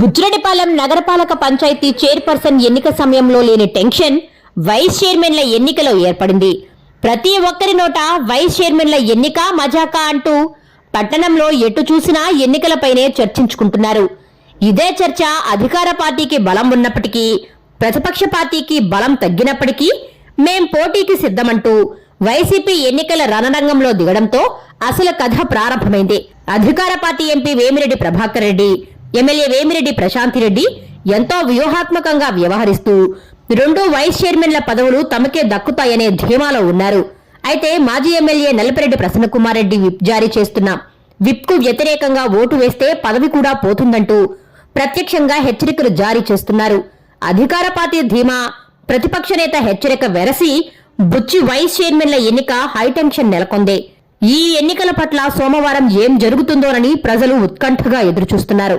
బుజ్జిరెడ్డిపాలెం నగరపాలక పంచాయతీ చైర్పర్సన్ ఎన్నిక సమయంలో లేని టెన్షన్ వైస్ చైర్మన్ల ఎన్నికలో ఏర్పడింది. ప్రతి ఒక్కరి నోట వైస్ చైర్మన్ల ఎన్నిక మజాకా అంటూ పట్టణంలో ఎటు చూసినా ఎన్నికలపైనే చర్చించుకుంటున్నారు. ఇదే చర్చ అధికార పార్టీకి బలం ఉన్నప్పటికీ ప్రతిపక్ష పార్టీకి బలం తగ్గినప్పటికీ మేం పోటీకి సిద్ధమంటూ వైసీపీ ఎన్నికల రణరంగంలో దిగడంతో అసలు కథ ప్రారంభమైంది. అధికార party MP Vemireddy Prabhakar Reddy MLA Vemireddy Prashanti Reddy ఎంతో వ్యూహాత్మకంగా వ్యవహరిస్తూ రెండు వైస్ చైర్మన్ల పదవులు తమకే దక్కుతాయనే ధీమాలో ఉన్నారు. అయితే మాజీ ఎమ్మెల్యే నలపరెడ్డి ప్రసన్నకుమార్ రెడ్డి విప్ జారీ చేస్తున్న విప్కు వ్యతిరేకంగా ఓటు వేస్తే పదవి కూడా పోతుందంటూ ప్రత్యక్షంగా హెచ్చరికలు జారీ చేస్తున్నారు. అధికార పార్టీ ధీమా ప్రతిపక్ష నేత హెచ్చరిక వెరసి బుచ్చి వైస్ చైర్మన్ల ఎన్నిక హైటెన్షన్ నెలకొందే. ఈ ఎన్నికల పట్ల సోమవారం ఏం జరుగుతుందోనని ప్రజలు ఉత్కంఠగా ఎదురుచూస్తున్నారు.